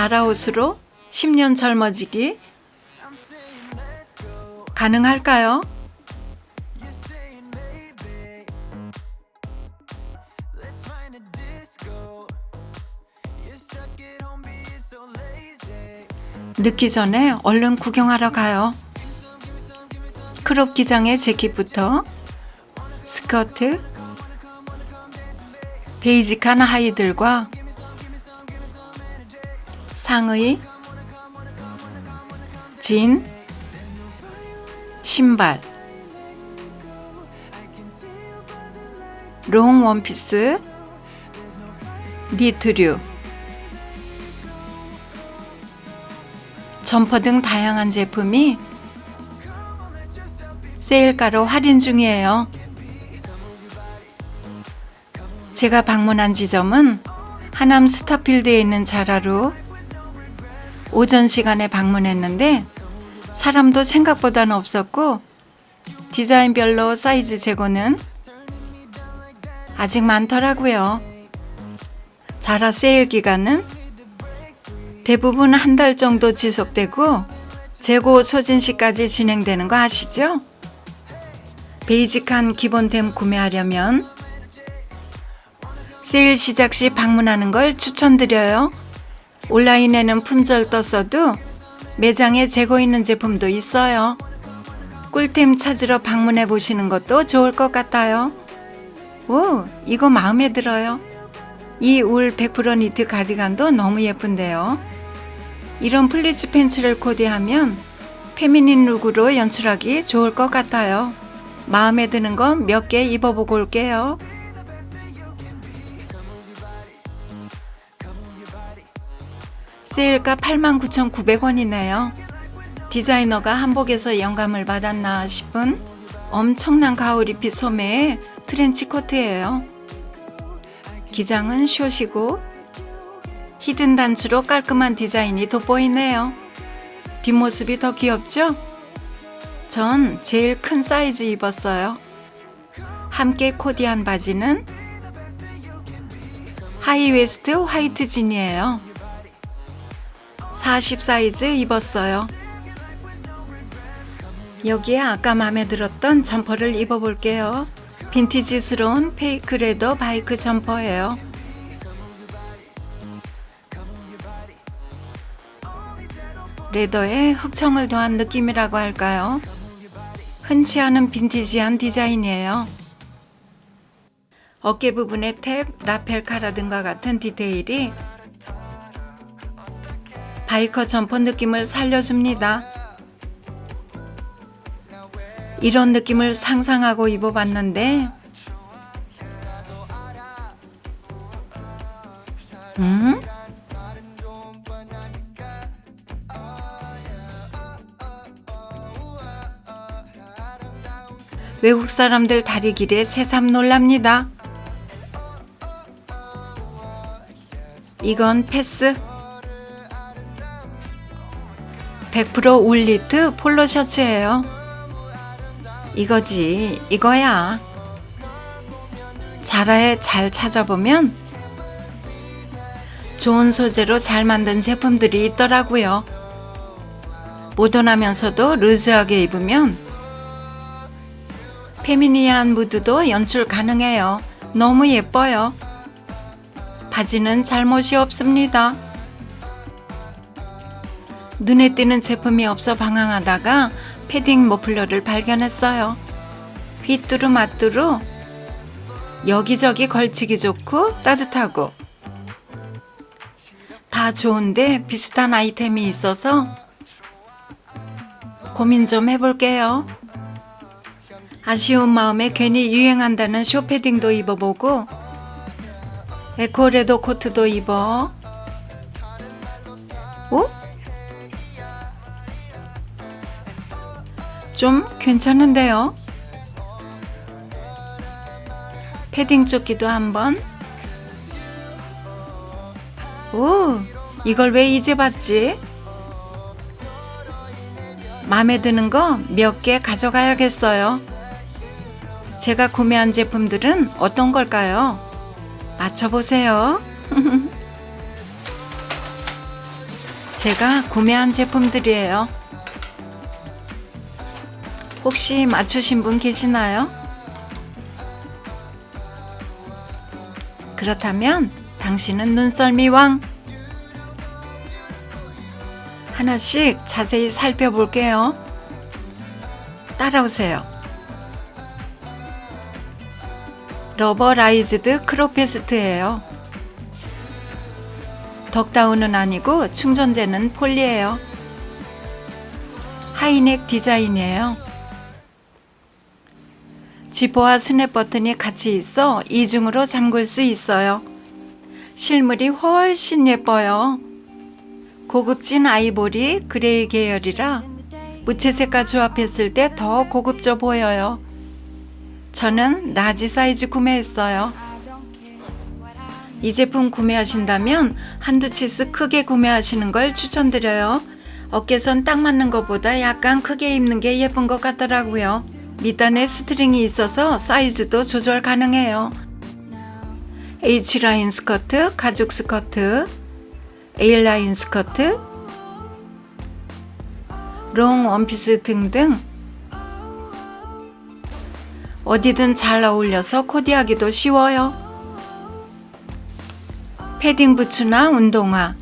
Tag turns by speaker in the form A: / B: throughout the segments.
A: 자라 옷으로 10년 젊어지기 가능할까요? 늦기 전에 얼른 구경하러 가요. 크롭 기장의 재킷부터 스커트, 베이직한 하이들과 상의, 진, 신발, 롱 원피스, 니트류, 점퍼 등 다양한 제품이 세일가로 할인 중이에요. 제가 방문한 지점은 하남 스타필드에 있는 자라로 오전 시간에 방문했는데 사람도 생각보다는 없었고 디자인별로 사이즈 재고는 아직 많더라고요. 자라 세일 기간은 대부분 한 달 정도 지속되고 재고 소진 시까지 진행되는 거 아시죠? 베이직한 기본템 구매하려면 세일 시작 시 방문하는 걸 추천드려요. 온라인에는 품절 떴어도 매장에 재고 있는 제품도 있어요. 꿀템 찾으러 방문해 보시는 것도 좋을 것 같아요. 오, 이거 마음에 들어요. 이 울 100% 니트 가디건도 너무 예쁜데요. 이런 플리츠 팬츠를 코디하면 페미닌 룩으로 연출하기 좋을 것 같아요. 마음에 드는 건 몇 개 입어보고 올게요. 세일가 89,900원이네요. 디자이너가 한복에서 영감을 받았나 싶은 엄청난 가오리핏 소매의 트렌치 코트예요. 기장은 숏이고 히든 단추로 깔끔한 디자인이 돋보이네요. 뒷모습이 더 귀엽죠? 전 제일 큰 사이즈 입었어요. 함께 코디한 바지는 하이웨스트 화이트 진이에요. 40 사이즈 입었어요. 여기에 아까 마음에 들었던 점퍼를 입어볼게요. 빈티지스러운 페이크 레더 바이크 점퍼예요. 레더에 흑청을 더한 느낌이라고 할까요? 흔치 않은 빈티지한 디자인이에요. 어깨 부분의 탭, 라펠 카라 등과 같은 디테일이 바이커 점퍼 느낌을 살려줍니다. 이런 느낌을 상상하고 입어봤는데, 음? 외국 사람들 다리 길에 새삼 놀랍니다. 이건 패스. 100% 울리트 폴로 셔츠예요. 이거지, 이거야. 자라에 잘 찾아보면 좋은 소재로 잘 만든 제품들이 있더라고요. 모던하면서도 루즈하게 입으면 페미니한 무드도 연출 가능해요. 너무 예뻐요. 바지는 잘못이 없습니다. 눈에 띄는 제품이 없어 방황하다가 패딩 머플러를 발견했어요. 휘뚜루 마뚜루 여기저기 걸치기 좋고 따뜻하고 다 좋은데 비슷한 아이템이 있어서 고민 좀 해볼게요. 아쉬운 마음에 괜히 유행한다는 쇼패딩도 입어보고 에코레도 코트도 입어. 좀 괜찮은데요? 패딩 조끼도 한번. 오, 이걸 왜 이제 봤지? 마음에 드는 거 몇 개 가져가야겠어요. 제가 구매한 제품들은 어떤 걸까요? 맞춰보세요. 제가 구매한 제품들이에요. 혹시 맞추신 분 계시나요? 그렇다면 당신은 눈썰미 왕. 하나씩 자세히 살펴볼게요. 따라오세요. 러버라이즈드 크로페스트예요. 덕다운은 아니고 충전재는 폴리예요. 하이넥 디자인이에요. 지퍼와 스냅 버튼이 같이 있어 이중으로 잠글 수 있어요. 실물이 훨씬 예뻐요. 고급진 아이보리 그레이 계열이라 무채색과 조합했을 때 더 고급져 보여요. 저는 라지 사이즈 구매했어요. 이 제품 구매하신다면 한두 치수 크게 구매하시는 걸 추천드려요. 어깨선 딱 맞는 것보다 약간 크게 입는 게 예쁜 것 같더라고요. 밑단에 스트링이 있어서 사이즈도 조절 가능해요. H라인 스커트, 가죽 스커트, A라인 스커트, 롱 원피스 등등 어디든 잘 어울려서 코디하기도 쉬워요. 패딩 부츠나 운동화,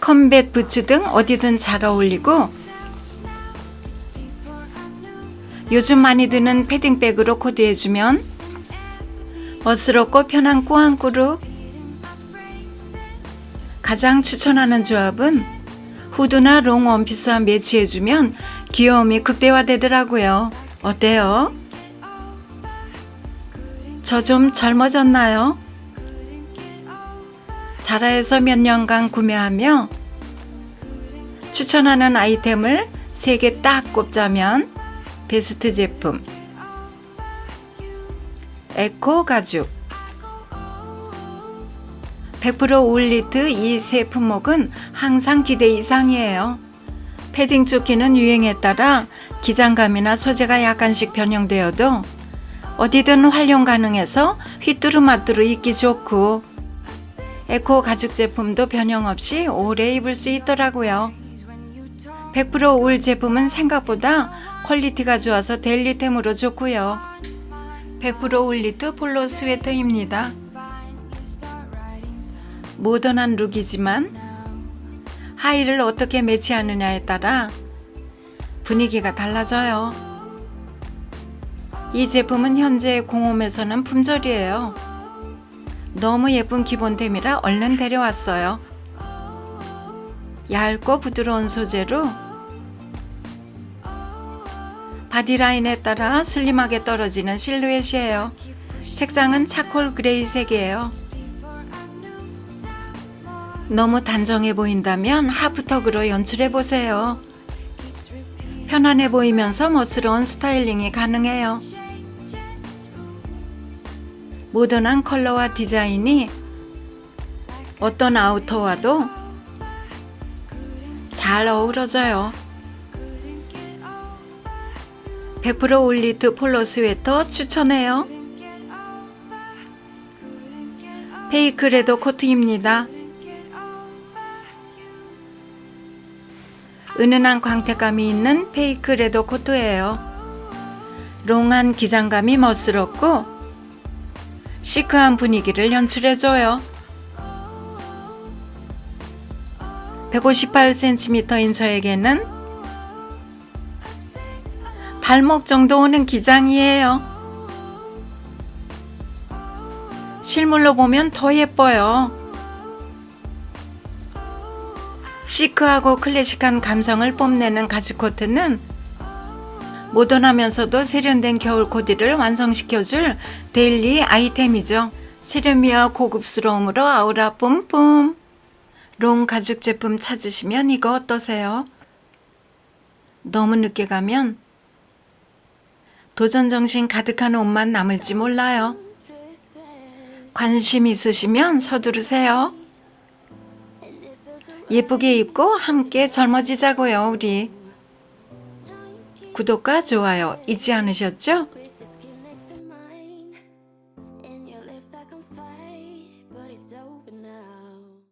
A: 컴뱃 부츠 등 어디든 잘 어울리고 요즘 많이 드는 패딩백으로 코디해주면 멋스럽고 편한 꾸안꾸룩 가장 추천하는 조합은 후드나 롱 원피스와 매치해주면 귀여움이 극대화되더라고요. 어때요? 저 좀 젊어졌나요? 자라에서 몇 년간 구매하며 추천하는 아이템을 3개 딱 꼽자면 베스트 제품 에코 가죽 100% 울리트 이 세 품목은 항상 기대 이상이에요. 패딩 조끼는 유행에 따라 기장감이나 소재가 약간씩 변형되어도 어디든 활용 가능해서 휘뚜루마뚜루 입기 좋고 에코 가죽 제품도 변형 없이 오래 입을 수 있더라고요. 100%울 제품은 생각보다 퀄리티가 좋아서 데일리템으로 좋고요. 100% 울리트 폴로 스웨터입니다. 모던한 룩이지만 하의를 어떻게 매치하느냐에 따라 분위기가 달라져요. 이 제품은 현재 공홈에서는 품절이에요. 너무 예쁜 기본템이라 얼른 데려왔어요. 얇고 부드러운 소재로 바디라인에 따라 슬림하게 떨어지는 실루엣이에요. 색상은 차콜 그레이 색이에요. 너무 단정해 보인다면 하프턱으로 연출해 보세요. 편안해 보이면서 멋스러운 스타일링이 가능해요. 모던한 컬러와 디자인이 어떤 아우터와도 잘 어우러져요. 100% 올리트 폴로 스웨터 추천해요. 페이크 레더 코트입니다. 은은한 광택감이 있는 페이크 레더 코트예요. 롱한 기장감이 멋스럽고 시크한 분위기를 연출해줘요. 158cm인 저에게는 발목 정도 오는 기장이에요. 실물로 보면 더 예뻐요. 시크하고 클래식한 감성을 뽐내는 가죽 코트는 모던하면서도 세련된 겨울 코디를 완성시켜줄 데일리 아이템이죠. 세련미와 고급스러움으로 아우라 뿜뿜. 롱 가죽 제품 찾으시면 이거 어떠세요? 너무 늦게 가면 도전 정신 가득한 옷만 남을지 몰라요. 관심 있으시면 서두르세요. 예쁘게 입고 함께 젊어지자고요, 우리. 구독과 좋아요 잊지 않으셨죠?